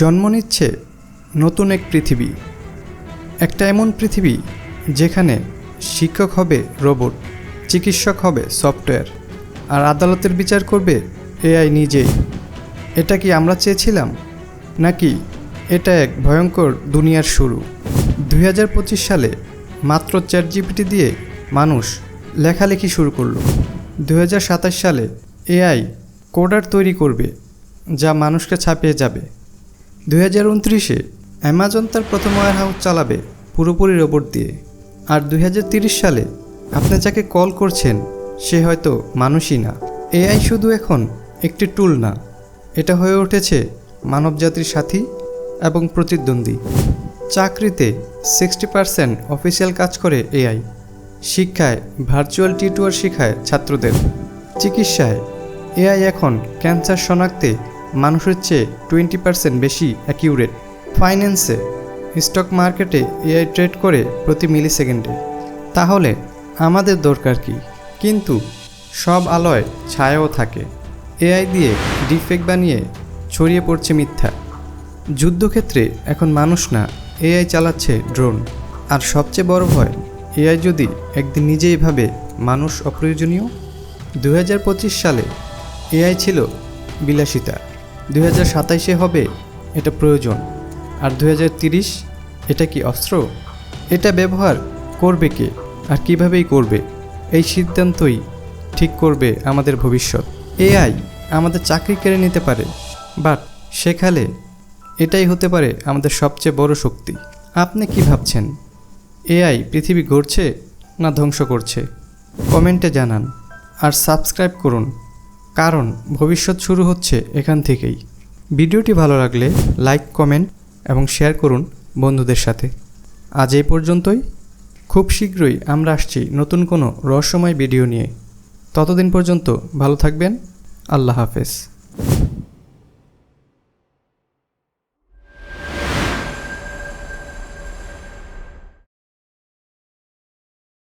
জন্ম নিচ্ছে নতুন এক পৃথিবী, একটা এমন পৃথিবী যেখানে শিক্ষক হবে রোবট, চিকিৎসক হবে সফটওয়্যার, আর আদালতের বিচার করবে এআই নিজেই। এটা কি আমরা চেয়েছিলাম, নাকি এটা এক ভয়ঙ্কর দুনিয়ার শুরু? দু হাজার পঁচিশ সালে মাত্র চ্যাট জিপিটি দিয়ে মানুষ লেখালেখি শুরু করল। দু হাজার সাতাশ সালে এআই কোডার তৈরি করবে, যা মানুষকে ছাপিয়ে যাবে। দুই হাজার উনত্রিশে অ্যামাজন তার প্রথম ওয়ার হাউস চালাবে পুরোপুরি রোবট দিয়ে। আর দুই সালে আপনি যাকে কল করছেন, সে হয়তো মানুষই না। এআই শুধু এখন একটি টুল না, এটা হয়ে উঠেছে মানবজাতির সাথী এবং প্রতিদ্বন্দ্বী। চাকরিতে সিক্সটি পার্সেন্ট অফিসিয়াল কাজ করে এআই শিক্ষায় ভার্চুয়াল টিউটোর শেখায় ছাত্রদের। চিকিৎসায় এআই এখন ক্যান্সার শনাক্তে মানুষের চেয়ে টোয়েন্টি পার্সেন্ট বেশি অ্যাকিউরেট ফাইন্যান্সে স্টক মার্কেটে এআই ট্রেড করে প্রতি মিলি সেকেন্ডে তাহলে আমাদের দরকার কি? কিন্তু সব আলোয় ছায়াও থাকে। এআই দিয়ে ডিফেক্ট বানিয়ে ছড়িয়ে পড়ছে মিথ্যা। যুদ্ধক্ষেত্রে এখন মানুষ না এআই চালাচ্ছে ড্রোন আর সবচেয়ে বড় ভয় এআই যদি একদিন নিজেই ভাবে মানুষ অপ্রয়োজনীয়? দু হাজার পঁচিশ সালে এআই ছিল বিলাসিতা। দু হাজার সাতাইশে হবে, এটা প্রয়োজন। আর দু এটা কি অস্ত্র? এটা ব্যবহার করবে কে? আর কিভাবেই করবে? এই সিদ্ধান্তই ঠিক করবে আমাদের ভবিষ্যৎ। এআই আমাদের চাকরি কেড়ে নিতে পারে, বাট সেখানে এটাই হতে পারে আমাদের সবচেয়ে বড় শক্তি। আপনি কি ভাবছেন? এআই পৃথিবী গড়ছে না ধ্বংস করছে? কমেন্টে জানান, আর সাবস্ক্রাইব করুন। কারণ ভবিষ্যৎ শুরু হচ্ছে এখান থেকেই। ভিডিওটি ভালো লাগলে লাইক, কমেন্ট এবং শেয়ার করুন বন্ধুদের সাথে। আজ এ পর্যন্তই। খুব শীঘ্রই আমরা আসছি নতুন কোনো রহস্যময় ভিডিও নিয়ে। ততদিন পর্যন্ত ভালো থাকবেন। আল্লাহ হাফেজ।